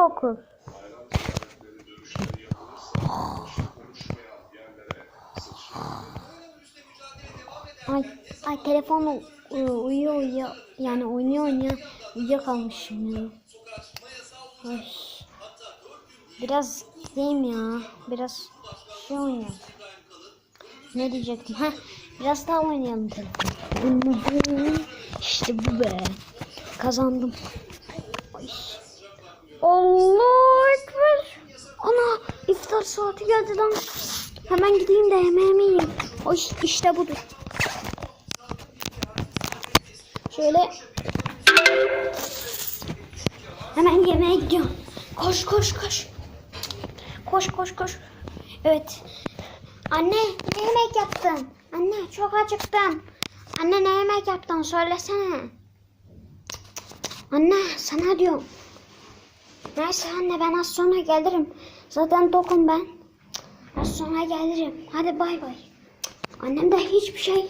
ortaokul. Ay, ay telefon u- u- uyuyor uyuyor. Yani oynuyor oynuyor. Uyuyakalmışım ya. Ay. Biraz gideyim ya. Biraz şey oynayalım. Ne diyecektim? Heh, biraz daha oynayalım telefon. İşte bu be. Kazandım. Allah ekber. Ana iftar saati geldi lan. Hemen gideyim de yemeğimi yiyeyim. Oy işte budur. Şöyle hemen yemeğe gidiyorum. Koş koş koş. Koş koş koş. Evet. Anne ne yemek yaptın? Anne çok acıktım. Anne ne yemek yaptın söylesene. Anne sana diyorum. Neyse anne ben az sonra gelirim. Zaten tokum ben. Az sonra gelirim. Hadi bay bay. Annem de hiçbir şey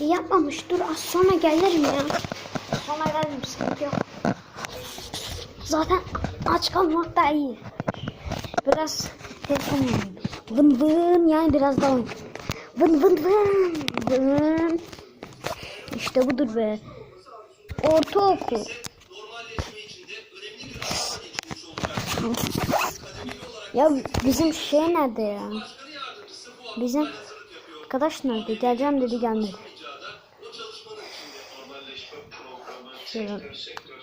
yapmamış. Dur az sonra gelirim ya. Sonra gelirim sıkıntı yok. Zaten aç kalmak da iyi. Biraz telefon. Vın vın yani biraz daha. Vın vın vın. Vın. İşte budur be. Ortaokul. Ya bizim şey nerede ya? Bizim arkadaş nerede? Geleceğim dedi gelmedi. Şöyle.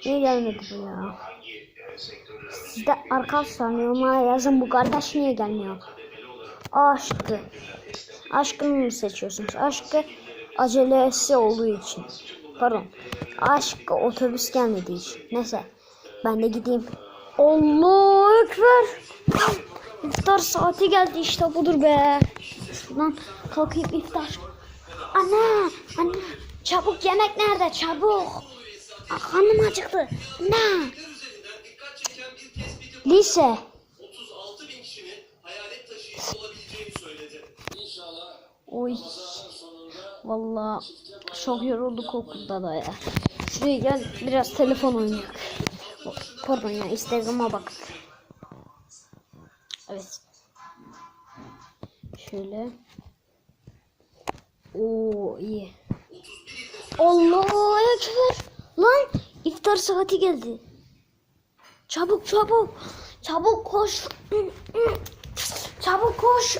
Niye gelmedi bu ya? Siz de arkadaşlar yorumlara yazın bu kardeş niye gelmiyor? Aşkı. Aşkını mı seçiyorsunuz? Aşkı acelesi olduğu için. Pardon. Aşkı otobüs gelmediği için. Neyse. Ben de gideyim. Allahu Ekber. İftar saati geldi işte budur be. Şuradan kalkayım iftar. Anne, anne çabuk yemek nerede çabuk. Ah, Karnım acıktı. Anne. Lise. 36 bin kişinin hayalet taşıyıcı olabileceğini söyledi. İnşallah Oy. Vallahi çok yorulduk okulda da ya. Şuraya gel biraz telefon oynayalım. Pardon ya Instagram'a bak. Evet. Şöyle. Oo iyi. Allahu ekber. Lan iftar saati geldi. Çabuk çabuk. Çabuk koş. Çabuk koş.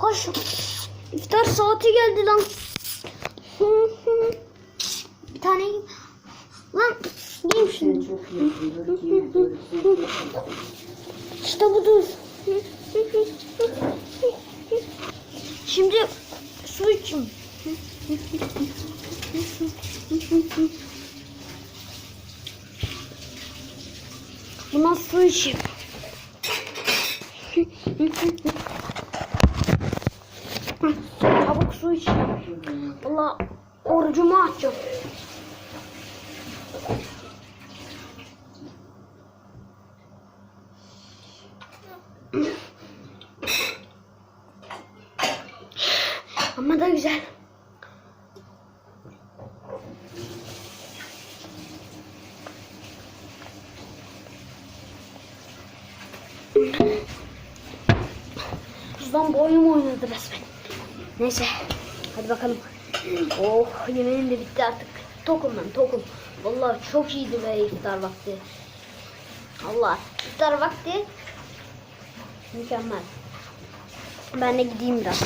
Koş. İftar saati geldi lan. İşte budur. Şimdi su içeyim. Buna su içeyim. Çabuk su içeyim. Valla orucumu açacağım. Ama da güzel. Tuzdan boynum oynadı resmen. Neyse. Hadi bakalım. Oh yemeğim de bitti artık. Tokum ben tokum. Vallahi çok iyiydi be iftar vakti. Allah iftar vakti mükemmel. Ben de gideyim biraz.